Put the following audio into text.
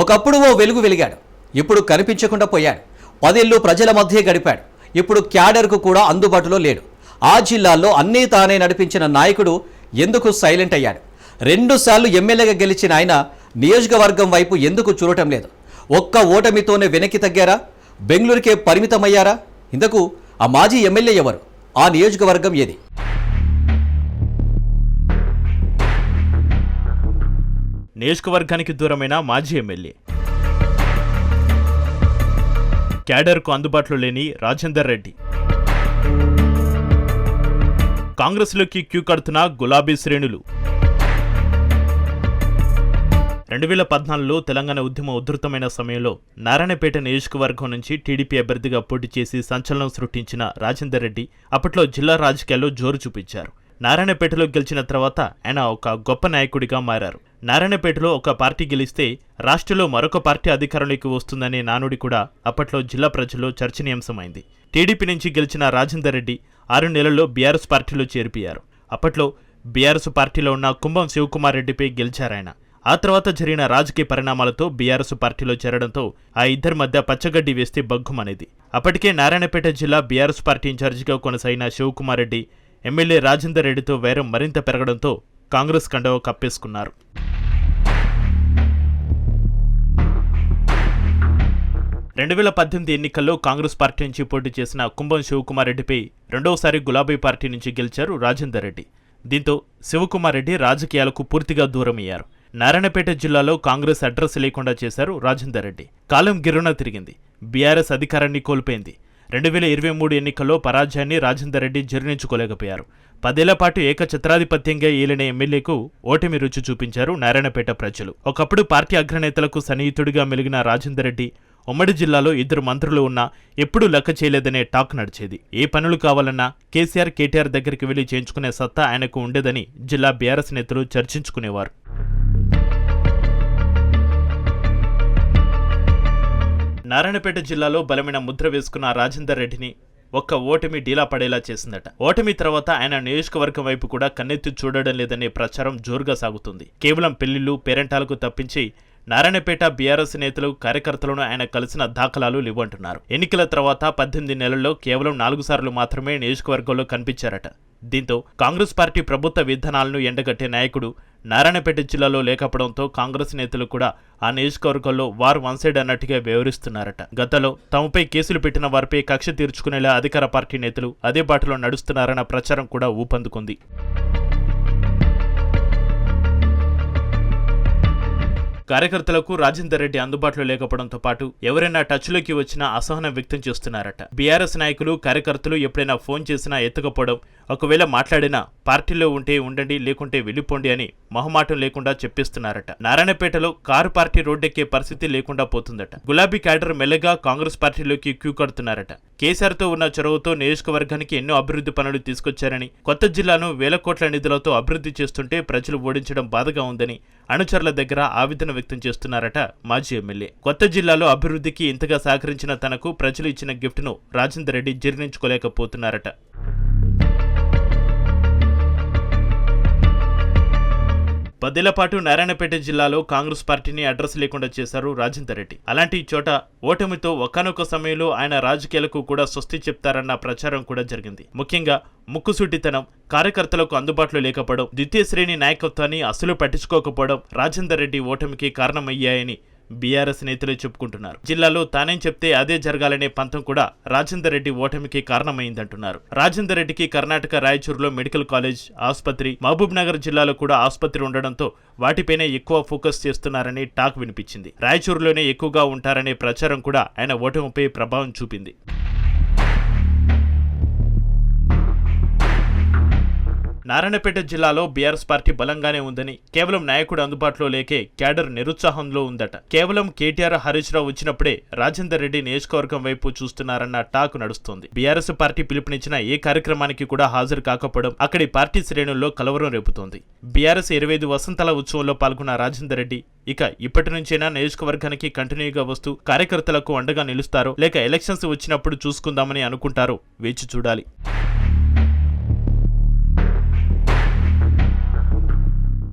ఒకప్పుడు ఓ వెలుగు వెలిగాడు. ఇప్పుడు కనిపించకుండా పోయాడు. పదేళ్ళు ప్రజల మధ్య గడిపాడు. ఇప్పుడు క్యాడర్కు కూడా అందుబాటులో లేడు. ఆ జిల్లాల్లో అన్నీ తానే నడిపించిన నాయకుడు ఎందుకు సైలెంట్ అయ్యాడు? రెండుసార్లు ఎమ్మెల్యేగా గెలిచిన ఆయన నియోజకవర్గం వైపు ఎందుకు చూడటం లేదు? ఒక్క ఓటమితోనే వెనక్కి తగ్గారా? బెంగళూరుకే పరిమితమయ్యారా? ఇందుకు ఆ మాజీ ఎమ్మెల్యే ఎవరు? ఆ నియోజకవర్గం ఏది? నియోజకవర్గానికి దూరమైన మాజీ ఎమ్మెల్యే. క్యాడర్కు అందుబాటులో లేని రాజేందర్ రెడ్డి. కాంగ్రెస్లోకి క్యూ కడుతున్న గులాబీ శ్రేణులు. రెండు వేల పద్నాలుగులో తెలంగాణ ఉద్యమ ఉధృతమైన సమయంలో నారాయణపేట నియోజకవర్గం నుంచి టీడీపీ అభ్యర్థిగా పోటీ చేసి సంచలనం సృష్టించిన రాజేందర్ రెడ్డి అప్పట్లో జిల్లా రాజకీయాల్లో జోరు చూపించారు. నారాయణపేటలో గెలిచిన తర్వాత ఆయన ఒక గొప్ప నాయకుడిగా మారారు. నారాయణపేటలో ఒక పార్టీ గెలిస్తే రాష్ట్రంలో మరొక పార్టీ అధికారంలోకి వస్తుందనే నానుడి కూడా అప్పట్లో జిల్లా ప్రజల్లో చర్చనీయాంశమైంది. టీడీపీ నుంచి గెలిచిన రాజేందర్ రెడ్డి ఆరు నెలల్లో బీఆర్ఎస్ పార్టీలో చేరిపోయారు. అప్పట్లో బీఆర్ఎస్ పార్టీలో ఉన్న కుంభం శివకుమార్ రెడ్డిపై గెలిచారాయన ఆ తర్వాత జరిగిన రాజకీయ పరిణామాలతో బీఆర్ఎస్ పార్టీలో చేరడంతో ఆ ఇద్దరి మధ్య పచ్చగడ్డి వేస్తే బగ్గుమనేది అప్పటికే నారాయణపేట జిల్లా బీఆర్ఎస్ పార్టీ ఇన్ఛార్జిగా కొనసాగిన శివకుమార్ రెడ్డి ఎమ్మెల్యే రాజేందర్ రెడ్డితో వైరం మరింత పెరగడంతో కాంగ్రెస్ కండవ కప్పేసుకున్నారు. రెండు వేల పద్దెనిమిది ఎన్నికల్లో కాంగ్రెస్ పార్టీ నుంచి పోటీ చేసిన కుంభం శివకుమార్ రెడ్డిపై రెండవసారి గులాబీ పార్టీ నుంచి గెలిచారు రాజేందర్ రెడ్డి. దీంతో శివకుమార్ రెడ్డి రాజకీయాలకు పూర్తిగా దూరమయ్యారు. నారాయణపేట జిల్లాలో కాంగ్రెస్ అడ్రస్ లేకుండా చేశారు రాజేందర్ రెడ్డి. కాలం గిర్రున తిరిగింది. బీఆర్ఎస్ అధికారాన్ని కోల్పోయింది. రెండు వేల ఇరవై మూడు ఎన్నికల్లో పరాజయాన్ని రాజేందర్ రెడ్డి జీర్ణించుకోలేకపోయారు. పదేళ్ళ పాటు ఏకఛత్రాధిపత్యంగా ఏలిన ఎమ్మెల్యేకు ఓటమి రుచి చూపించారు నారాయణపేట ప్రజలు. ఒకప్పుడు పార్టీ అగ్రనేతలకు సన్నిహితుడిగా మెలిగిన రాజేందర్ రెడ్డి ఉమ్మడి జిల్లాలో ఇద్దరు మంత్రులు ఉన్నా ఎప్పుడూ లెక్క చేయలేదనే టాక్ నడిచేది. ఏ పనులు కావాలన్నా కేసీఆర్ కేటీఆర్ దగ్గరికి వెళ్ళి చేయించుకునే సత్తా ఆయనకు ఉండేదని జిల్లా బీఆర్ఎస్ నేతలు చర్చించుకునేవారు. నారాయణపేట జిల్లాలో బలమైన ముద్ర వేసుకున్న రాజేందర్ రెడ్డిని ఒక్క ఓటమి డీలా పడేలా చేసిందట. ఓటమి తర్వాత ఆయన నియోజకవర్గం వైపు కూడా కన్నెత్తి చూడడం లేదనే ప్రచారం జోరుగా సాగుతుంది. కేవలం పెళ్ళిళ్ళు పేరెంటాలకు తప్పించి నారాయణపేట బీఆర్ఎస్ నేతలు కార్యకర్తలను ఆయన కలిసిన దాఖలాలు లేవంటున్నారు. ఎన్నికల తర్వాత పద్దెనిమిది నెలల్లో కేవలం నాలుగు సార్లు మాత్రమే నియోజకవర్గంలో కనిపించారట. దీంతో కాంగ్రెస్ పార్టీ ప్రభుత్వ విధానాలను ఎండగట్టే నాయకుడు నారాయణపేట జిల్లాలో లేకపోవడంతో కాంగ్రెస్ నేతలు కూడా ఆ నియోజకవర్గంలో వారు వన్ సైడ్ అన్నట్టుగా వ్యవహరిస్తున్నారట. గతంలో తమపై కేసులు పెట్టిన వారిపై కక్ష తీర్చుకునేలా అధికార పార్టీ నేతలు అదే బాటలో నడుస్తున్నారన్న ప్రచారం కూడా ఊపందుకుంది. కార్యకర్తలకు రాజేందర్ రెడ్డి అందుబాటులో లేకపోవడంతో పాటు ఎవరైనా టచ్లోకి వచ్చినా అసహనం వ్యక్తం చేస్తున్నారట. బీఆర్ఎస్ నాయకులు కార్యకర్తలు ఎప్పుడైనా ఫోన్ చేసినా ఎత్తకపోవడం ఒకవేళ మాట్లాడినా పార్టీలో ఉంటే ఉండండి లేకుంటే వెళ్ళిపోండి అని మొహమాటం లేకుండా చెప్పిస్తున్నారట. నారాయణపేటలో కారు పార్టీ రోడ్డెక్కే పరిస్థితి లేకుండా పోతుందట. గులాబీ క్యాడర్ మెల్లగా కాంగ్రెస్ పార్టీలోకి క్యూ కడుతున్నారట. కేసీఆర్తో ఉన్న చొరవతో నియోజకవర్గానికి ఎన్నో అభివృద్ధి పనులు తీసుకొచ్చారని కొత్త జిల్లాను వేల కోట్ల నిధులతో అభివృద్ధి చేస్తుంటే ప్రజలు ఓడించడం బాధగా ఉందని అనుచరుల దగ్గర ఆవేదన వ్యక్తం చేస్తున్నారట మాజీ ఎమ్మెల్యే. కొత్త జిల్లాలో అభివృద్ధికి ఇంతగా సహకరించిన తనకు ప్రజలు ఇచ్చిన గిఫ్ట్ను రాజేందర్ రెడ్డి జీర్ణించుకోలేకపోతున్నారట. పదేళ్ళ పాటు నారాయణపేట జిల్లాలో కాంగ్రెస్ పార్టీని అడ్రస్ లేకుండా చేశారు రాజేందర్ రెడ్డి. అలాంటి చోట ఓటమితో ఒకనొక సమయంలో ఆయన రాజకీయాలకు కూడా స్వస్తి చెప్తారన్న ప్రచారం కూడా జరిగింది. ముఖ్యంగా ముక్కుసూటితనం కార్యకర్తలకు అందుబాటులో లేకపోవడం ద్వితీయ శ్రేణి నాయకత్వాన్ని అసలు పట్టించుకోకపోవడం రాజేందర్ రెడ్డి ఓటమికి కారణమయ్యాయని బీఆర్ఎస్ నేతలు చెప్పుకుంటున్నారు. జిల్లాలో తానేం చెప్తే అదే జరగాలనే పంతం కూడా రాజేందర్ రెడ్డి ఓటమికి కారణమైందంటున్నారు. రాజేందర్ రెడ్డికి కర్ణాటక రాయచూరులో మెడికల్ కాలేజ్ ఆసుపత్రి మహబూబ్ నగర్ జిల్లాలో కూడా ఆసుపత్రి ఉండడంతో వాటిపైనే ఎక్కువ ఫోకస్ చేస్తున్నారని టాక్ వినిపించింది. రాయచూరులోనే ఎక్కువగా ఉంటారనే ప్రచారం కూడా ఆయన ఓటమిపై ప్రభావం చూపింది. నారాయణపేట జిల్లాలో బీఆర్ఎస్ పార్టీ బలంగానే ఉందని కేవలం నాయకుడు అందుబాటులో లేకే క్యాడర్ నిరుత్సాహంలో ఉందట. కేవలం కేటీఆర్ హరీష్ రావు వచ్చినప్పుడే రాజేందర్ రెడ్డి నియోజకవర్గం వైపు చూస్తున్నారన్న టాక్ నడుస్తోంది. బీఆర్ఎస్ పార్టీ పిలుపునిచ్చిన ఏ కార్యక్రమానికి కూడా హాజరు కాకపోవడం అక్కడి పార్టీ శ్రేణుల్లో కలవరం రేపుతోంది. బీఆర్ఎస్ ఇరవై ఐదు వసంతాల ఉత్సవంలో పాల్గొన్న రాజేందర్ రెడ్డి ఇక ఇప్పటి నుంచైనా నియోజకవర్గానికి కంటిన్యూగా వస్తూ కార్యకర్తలకు అండగా నిలుస్తారో లేక ఎలక్షన్స్ వచ్చినప్పుడు చూసుకుందామని అనుకుంటారో వేచి చూడాలి.